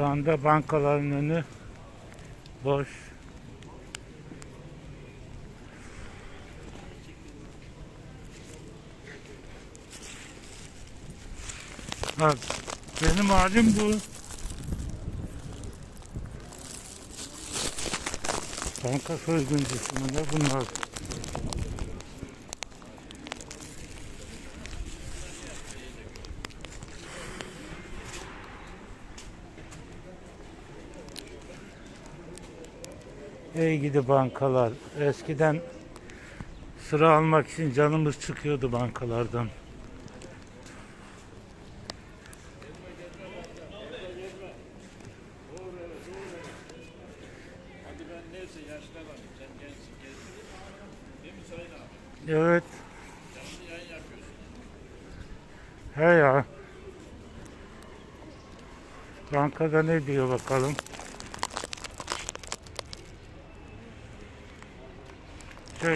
Şu anda bankaların önü boş. Bak benim halim bu. Banka soyguncusu ne bunlar? Gidi bankalar. Eskiden sıra almak için canımız çıkıyordu bankalardan. Evet. He ya. Bankada ne diyor bakalım.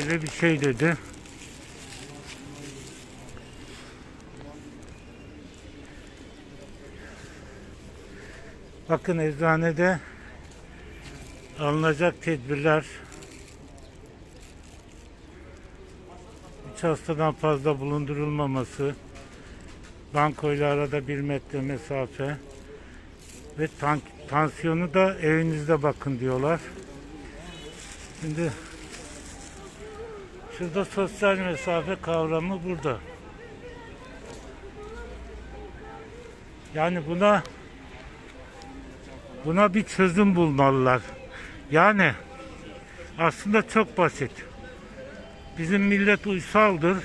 Şöyle bir şey dedi. Bakın eczanede alınacak tedbirler 3 hastadan fazla bulundurulmaması, bankoyla arada bir metre mesafe ve tan- tansiyonu da evinizde bakın diyorlar. Şimdi şurada sosyal mesafe kavramı burada. Yani buna buna bir çözüm bulmalılar. Yani aslında çok basit. Bizim millet uysaldır.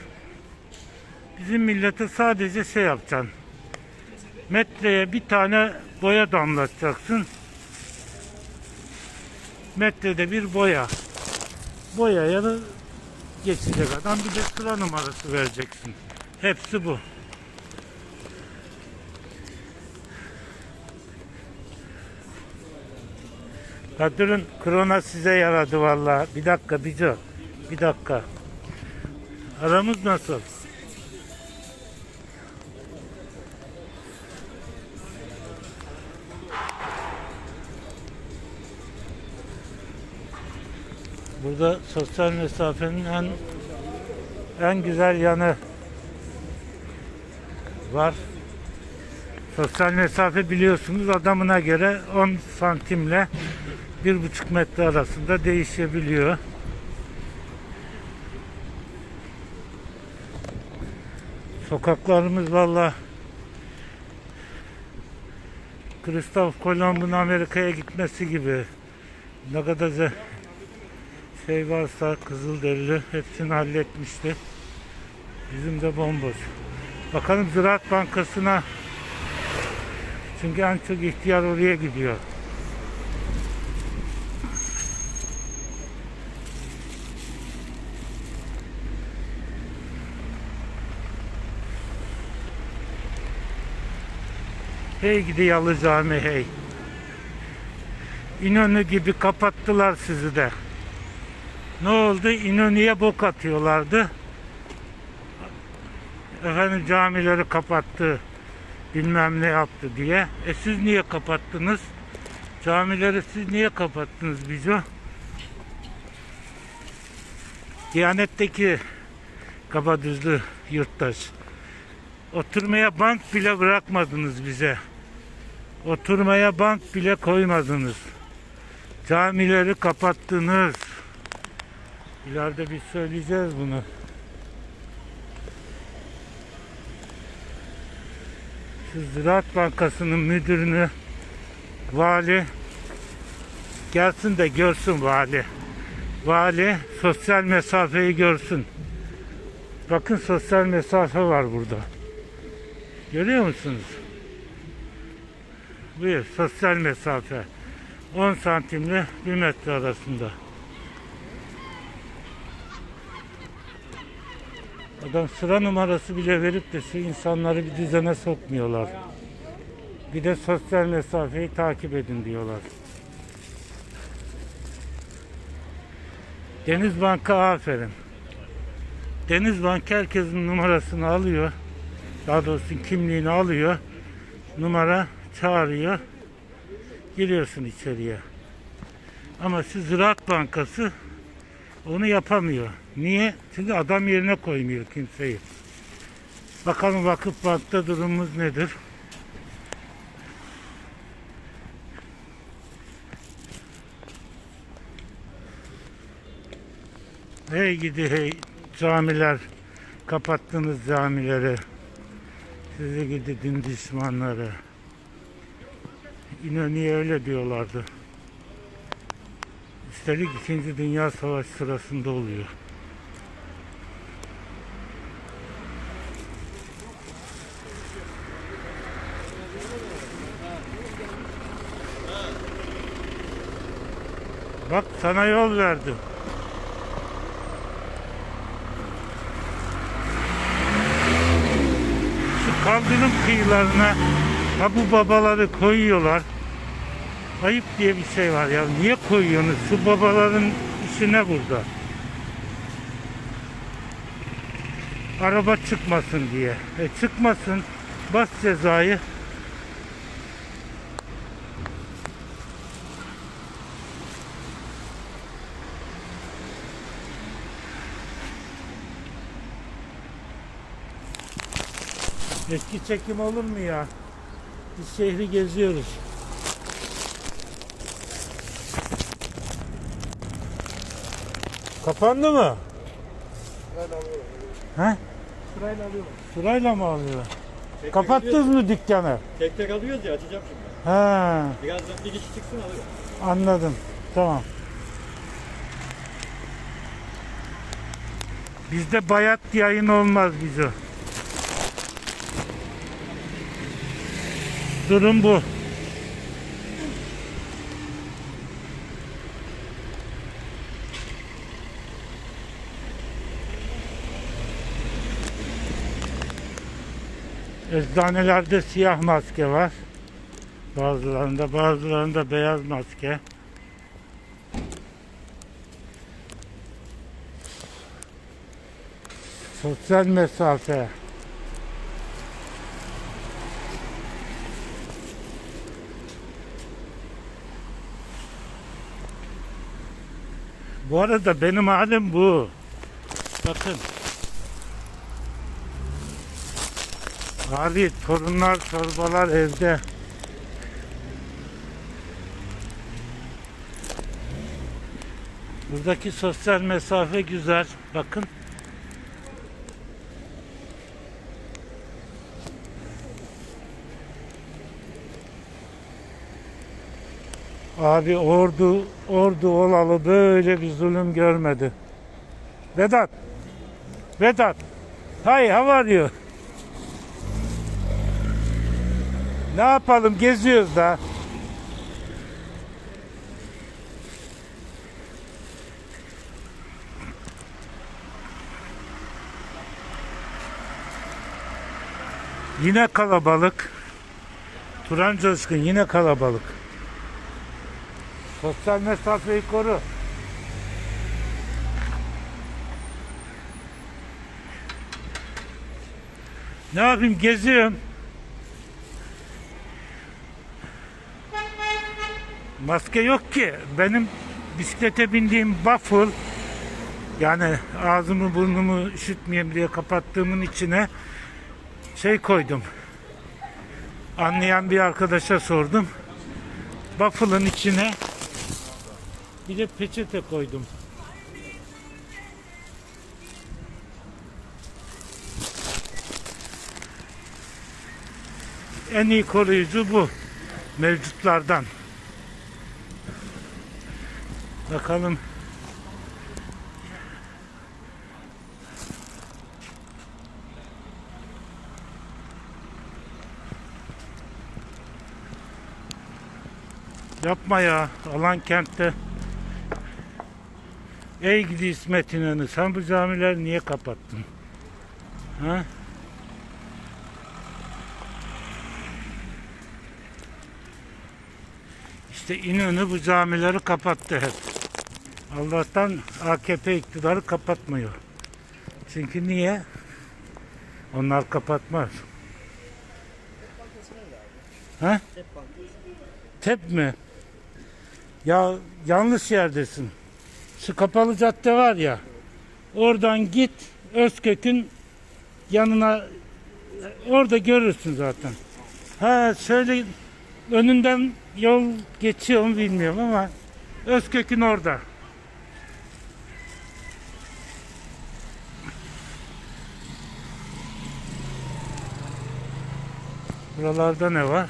Bizim millete sadece şey yapacaksın. Metreye bir tane boya damlatacaksın. Metrede bir boya. Boyaya da geçecek adam bir de sıra numarası vereceksin. Hepsi bu. Kadırın krona size yaradı vallahi. Bir dakika Bico. Bir dakika. Aramız nasıl? Burada sosyal mesafenin en en güzel yanı var. Sosyal mesafe biliyorsunuz adamına göre 10 santimle 1,5 metre arasında değişebiliyor. Sokaklarımız valla Kristof Kolomb'un Amerika'ya gitmesi gibi ne kadar varsa Kızılderili hepsini halletmişti. Bizim de bomboş. Bakalım Ziraat Bankası'na çünkü en çok ihtiyar oraya gidiyor. Hey gidi yalı cami hey. İnönü gibi kapattılar sizi de. Ne oldu? İnönü'ye bok atıyorlardı. Efendim camileri kapattı. Bilmem ne yaptı diye. E siz niye kapattınız? Camileri siz niye kapattınız Bico? Diyanetteki kabadüzlü yurttaş. Oturmaya bank bile bırakmadınız bize. Oturmaya bank bile koymadınız. Camileri kapattınız. İleride biz söyleyeceğiz bunu. Şu Ziraat Bankası'nın müdürünü vali gelsin de görsün vali. Vali sosyal mesafeyi görsün. Bakın sosyal mesafe var burada. Görüyor musunuz? Buyur sosyal mesafe. 10 santimle 1 metre arasında. Adam sıra numarası bile verip de şu insanları bir düzene sokmuyorlar. Bir de sosyal mesafeyi takip edin diyorlar. Deniz Bank'a aferin. Deniz Bank herkesin numarasını alıyor. Daha doğrusu kimliğini alıyor. Numara çağırıyor. giriyorsun içeriye. Ama şu Ziraat Bankası onu yapamıyor. Niye? Çünkü adam yerine koymuyor kimseyi. Bakalım Vakıf Bank'ta durumumuz nedir? Hey gidi hey camiler kapattınız camileri sizi gidi din düşmanları İnönü'ye öyle diyorlardı üstelik 2. Dünya Savaşı sırasında oluyor Bak sana yol verdim. Şu kaldırım kıyılarına ha bu babaları koyuyorlar. Ayıp diye bir şey var ya. Niye koyuyorsunuz? Şu babaların işi ne burada? Araba çıkmasın diye. E çıkmasın. Bas cezayı. Eski çekim olur mu ya? Biz şehri geziyoruz. Kapandı mı? Sırayla alıyorum. He? Sırayla alıyorum. Sırayla mı alıyor? Tek Kapattınız mı dükkanı? Tek tek alıyoruz ya açacağım şimdi. Ha, Birazdan bir kişi çıksın alıyor. anladım. Tamam. Bizde bayat yayın olmaz bize. Durum bu. Eczanelerde siyah maske var. Bazılarında bazılarında beyaz maske. Sosyal mesafe. Bu arada benim halim bu. Bakın. Abi torunlar torbalar evde. Buradaki sosyal mesafe güzel. Bakın. Abi ordu ordu olalı böyle bir zulüm görmedi. Vedat. Vedat. Hay how are you? Ne yapalım geziyoruz da. Yine kalabalık. Turan Coşkun yine kalabalık. Sosyal mesafeyi koru. Ne yapayım geziyorum. Maske yok ki. Benim bisiklete bindiğim waffle yani ağzımı burnumu üşütmeyeyim diye kapattığımın içine şey koydum. Anlayan bir arkadaşa sordum. Waffle'ın içine bir de peçete koydum. En iyi koruyucu bu mevcutlardan. Bakalım. Yapma ya. Alan kentte. Ey gidi İsmet İnönü. Sen bu camileri niye kapattın? Ha? İşte İnönü bu camileri kapattı hep. Allah'tan AKP iktidarı kapatmıyor. Çünkü niye? Onlar kapatmaz. Ha? Tep mi? Ya yanlış yerdesin. Şu kapalı cadde var ya. Oradan git Özkök'ün yanına orada görürsün zaten. Ha şöyle önünden yol geçiyor mu bilmiyorum ama Özkök'ün orada. Buralarda ne var?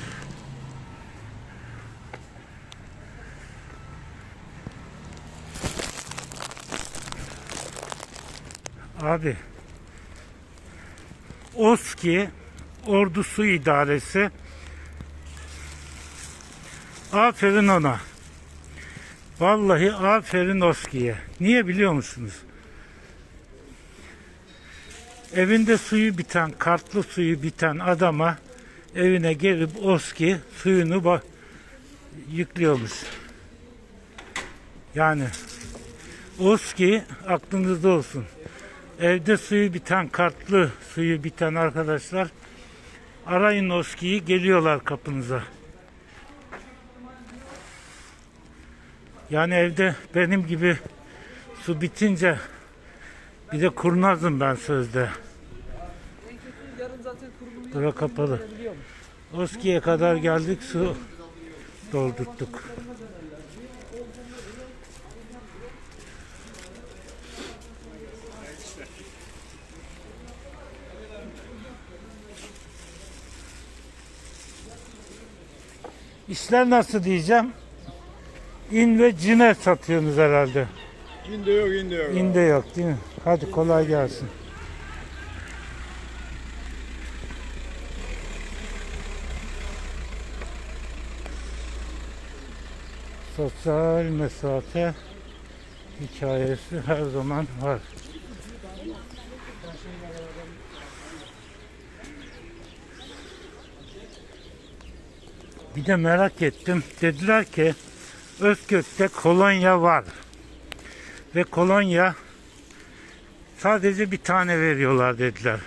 Abi OSKİ Ordusu İdaresi aferin ona. Vallahi aferin OSKİ'ye. Niye biliyor musunuz? Evinde suyu biten, kartlı suyu biten adama evine gelip OSKİ suyunu ba- yüklüyormuş. Yani OSKİ aklınızda olsun. Evde suyu biten, kartlı suyu biten arkadaşlar arayın Oski'yi geliyorlar kapınıza. Yani evde benim gibi su bitince bir de kurnazım ben sözde. Zaten kurulumu Bura kapalı. Oski'ye kadar geldik su doldurttuk. İşler nasıl diyeceğim? İn ve cine satıyorsunuz herhalde. İnde yok, inde yok. İnde yok değil mi? Hadi kolay gelsin. Sosyal mesafe hikayesi her zaman var. Bir de merak ettim. Dediler ki Özkök'te kolonya var ve kolonya sadece bir tane veriyorlar dediler.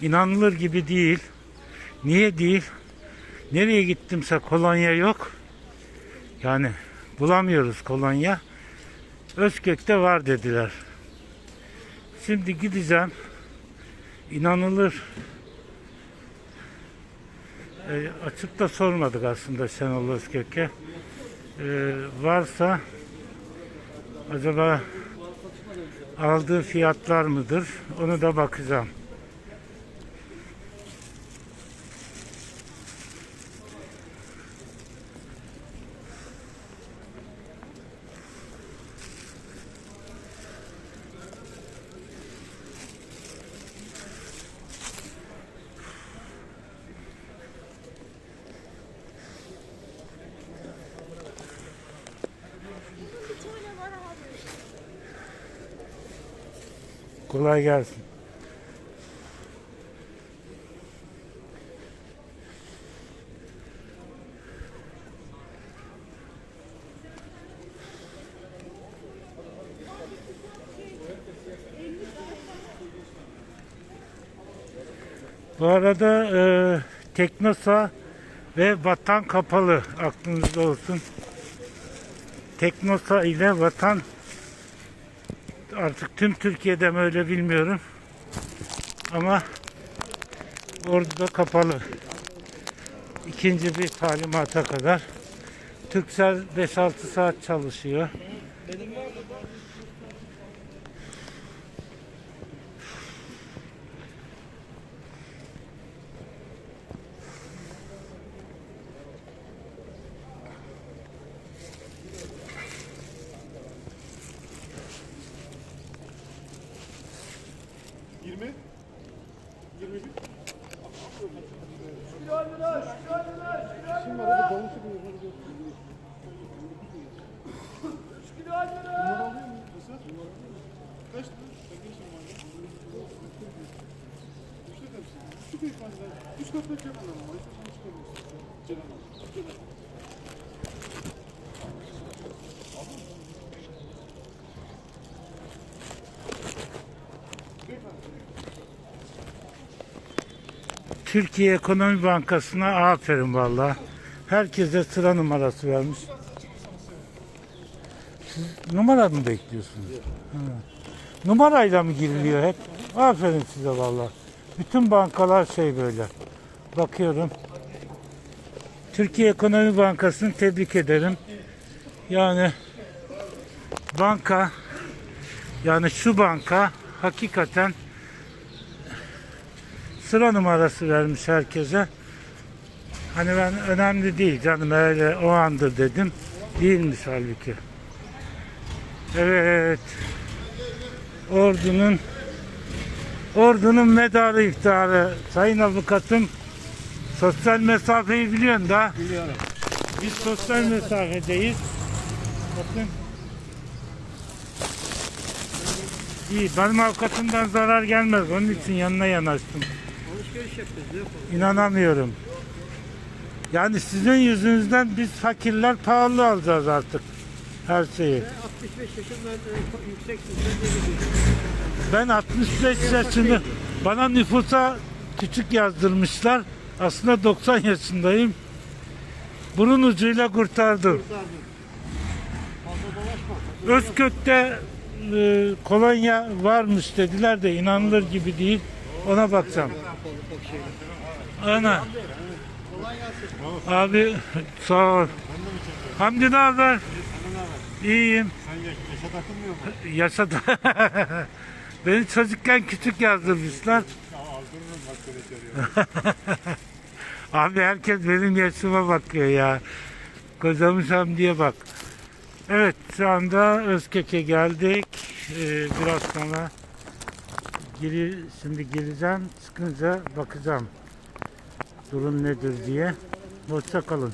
İnanılır gibi değil. Niye değil? Nereye gittimse kolonya yok. Yani bulamıyoruz kolonya. Özkök'te var dediler. Şimdi gideceğim. İnanılır. E, açıp da sormadık aslında Şenol Özkök'e. E, varsa Acaba aldığı fiyatlar mıdır? Onu da bakacağım. Kolay gelsin. Bu arada e, Teknosa ve Vatan kapalı aklınızda olsun. Teknosa ile Vatan artık tüm Türkiye'de mi öyle bilmiyorum. Ama orada kapalı. İkinci bir talimata kadar. Türksel 5-6 saat çalışıyor. Yirmi? Türkiye Ekonomi Bankası'na aferin valla. Herkese sıra numarası vermiş. Numara mı bekliyorsunuz? Ha. Numarayla mı giriliyor hep? Aferin size valla. Bütün bankalar şey böyle. Bakıyorum. Türkiye Ekonomi Bankası'nı tebrik ederim. Yani banka yani şu banka hakikaten sıra numarası vermiş herkese. Hani ben önemli değil canım öyle o andır dedim. Değilmiş halbuki. Evet. Ordunun Ordunun medarı iftiharı. Sayın avukatım sosyal mesafeyi biliyorsun da. Biliyorum. Biz sosyal mesafedeyiz. Bakın. İyi, benim avukatımdan zarar gelmez. Onun için yanına yanaştım. Alışveriş yapıyoruz. Ne yapalım? İnanamıyorum. Yani sizin yüzünüzden biz fakirler pahalı alacağız artık her şeyi. 65 yaşından e, yüksek sizden Ben 65 yaşını bana nüfusa küçük yazdırmışlar. Aslında 90 yaşındayım. Bunun ucuyla kurtardım. Özkök'te e, kolonya varmış dediler de inanılır gibi değil. Ona bakacağım. Ana. Abi sağ ol. Hamdi ne haber? İyiyim. Sen Yaşa yaşa takılmıyor mu? Beni çocukken küçük yazdırmışlar. Abi herkes benim yaşıma bakıyor ya. Kocamışam diye bak. Evet şu anda Özkek'e geldik. Ee, biraz sonra giri, şimdi gireceğim. Çıkınca bakacağım. Durum nedir diye. Hoşça kalın.